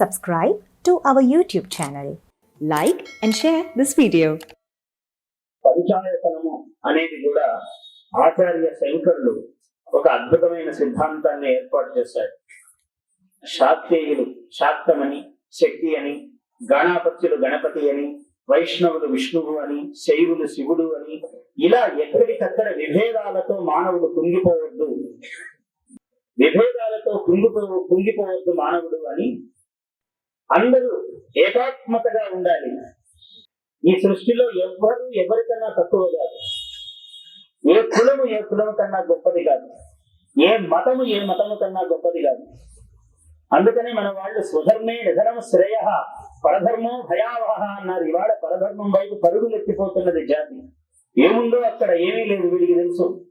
subscribe to our YouTube channel. Like and share this video. పరిచాయతనము అనేది కూడా ఆచార్య శంకరులు ఒక అద్భుతమైన సిద్ధాంతాన్ని ఏర్పాటు చేశారు శాక్తేయులు శాక్తమని శక్తి అని గణాపత్యులు గణపతి అని వైష్ణవులు విష్ణువు అని శైవులు శివుడు అని ఇలా ఎక్కడికక్కడ విభేదాలతో మానవుడు కుంగిపోవద్దు విభేదాలతో కుంగిపో కుంగిపోవద్దు మానవుడు అని అందరూ ఏకాత్మతగా ఉండాలి. ఈ సృష్టిలో ఎవ్వరు ఎవరికన్నా తక్కువ కాదు. ఏ కులము ఏ కులము కన్నా గొప్పది కాదు. ఏ మతము ఏ మతము కన్నా గొప్పది కాదు. అందుకనే మన వాళ్ళు స్వధర్మే నిధనం శ్రేయ పరధర్మం భయావహ అన్నారు. ఇవాళ పరధర్మం వైపు పరుగులెత్తిపోతున్నది జాతి. ఏముందో అక్కడ ఏమీ లేదు వీడికి తెలుసు.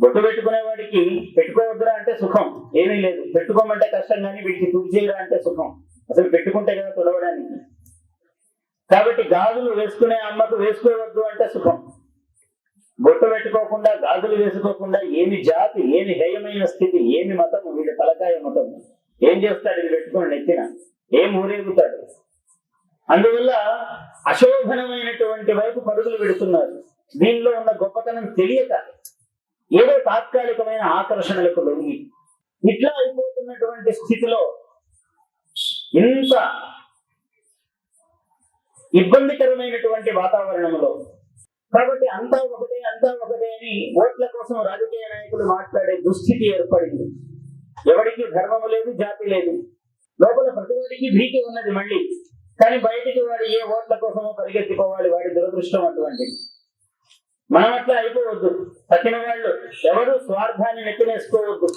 బొట్టు పెట్టుకునే వాడికి పెట్టుకోవద్దురా అంటే సుఖం. ఏమీ లేదు. పెట్టుకోమంటే కష్టం కానీ వీడికి తుడిచేయరా అంటే సుఖం. అసలు పెట్టుకుంటే కదా తుడవడానికి కాబట్టి గాజులు వేసుకునే అమ్మకు వేసుకోవద్దు అంటే సుఖం. బొట్టు పెట్టుకోకుండా గాజులు వేసుకోకుండా ఏమి జాతి ఏమి హేయమైన స్థితి ఏమి మతం వీడి తలకాయ మతం ఏం చేస్తాడు ఇది పెట్టుకుని నెత్తిన? ఏం ఊరేగుతాడు? అందువల్ల అశోభనమైనటువంటి వైపు పరుగులు పెడుతున్నారు. దీనిలో ఉన్న గొప్పతనం తెలియక ఏదో తాత్కాలికమైన ఆకర్షణలకు లొంగి. ఇట్లా అయిపోతున్నటువంటి స్థితిలో ఇంత ఇబ్బందికరమైనటువంటి వాతావరణంలో. కాబట్టి అంతా ఒకటే అంతా ఒకటే అని ఓట్ల కోసం రాజకీయ నాయకులు మాట్లాడే దుస్థితి ఏర్పడింది. ఎవరికి ధర్మము లేదు జాతి లేదు. లోపల ప్రతివాడికి భీతి ఉన్నది మళ్ళీ. కానీ బయటికి వాడు ఏ ఓట్ల కోసమో పరిగెత్తిపోవాలి వాడి దురదృష్టం అటువంటిది. మనం అట్లా అయిపోవద్దు. తక్కిన వాళ్ళు ఎవరు స్వార్థాన్ని నెత్తినేసుకోవద్దు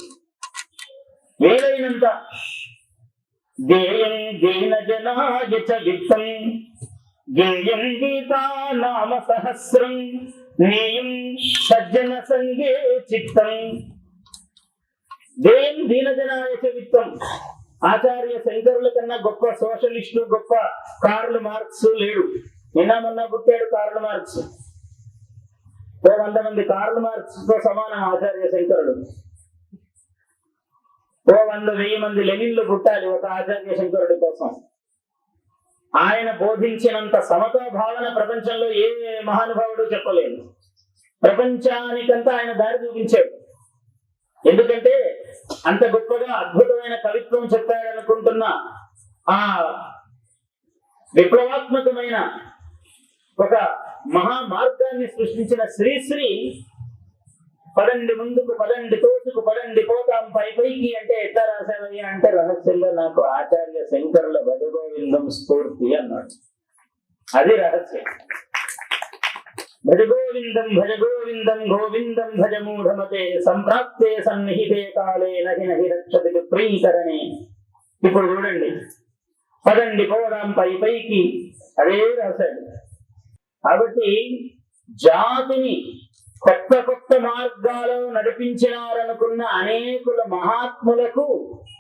వీలైనంత దేయం దీన జనాయ చ విత్తం. గేయం గీతా నామ సహస్రం. నేయం సజ్జన సంగే చిత్తం. దేయం దీనజనాయ చ విత్తం. ఆచార్య శంకరుల కన్నా గొప్ప సోషలిస్టు గొప్ప కార్ల్ మార్క్స్ లేడు. నిన్న మొన్న పుట్టాడు కార్ల్ మార్క్స్. వంద మంది కార్ల్ మార్క్స్తో సమానం ఆచార్య శంకరుడు. ఓ వంద వెయ్యి మంది లెనిన్లు పుట్టాలి ఒక ఆచార్య శంకరుడి కోసం. ఆయన బోధించినంత సమతా భావన ప్రపంచంలో ఏ మహానుభావుడు చెప్పలేదు ప్రపంచానికంతా ఆయన దారి చూపించాడు. ఎందుకంటే అంత గొప్పగా అద్భుతమైన కవిత్వం చెప్పాడనుకుంటున్న ఆ విప్లవాత్మకమైన ఒక మహా మార్గాన్ని సృష్టించిన శ్రీశ్రీ పదండి ముందుకు పదండి తోసుకు పదండి పోతాం. పై పైకి అంటే ఎట్లా రాశావయ్యా అంటే రహస్యంగా నాకు ఆచార్య శంకరుల భజగోవిందం స్ఫూర్తి అన్నాడు. అది రహస్యం. భజగోవిందం భజగోవిందం గోవిందం భజమూఢమతే సంప్రాప్తే సన్నిహితే కాలే నహి నహి రక్షతి ప్రీకరణే ఇప్పుడు చూడండి. పదండి పోదాం. పై పైకి అదే రాశాడు. కాబట్టి జాతిని కొత్త కొత్త మార్గాలను నడిపించినారనుకున్న అనేకుల మహాత్ములకు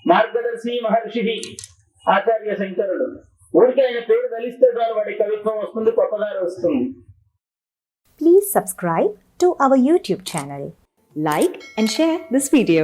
మార్గదర్శి మహర్షి ఆచార్య శంకరుడు. ఊరికి ఆయన పేరు తెలిస్తే చాలు వాడి కవిత్వం వస్తుంది కొత్తదారు వస్తుంది. Please subscribe to our YouTube channel like and share this video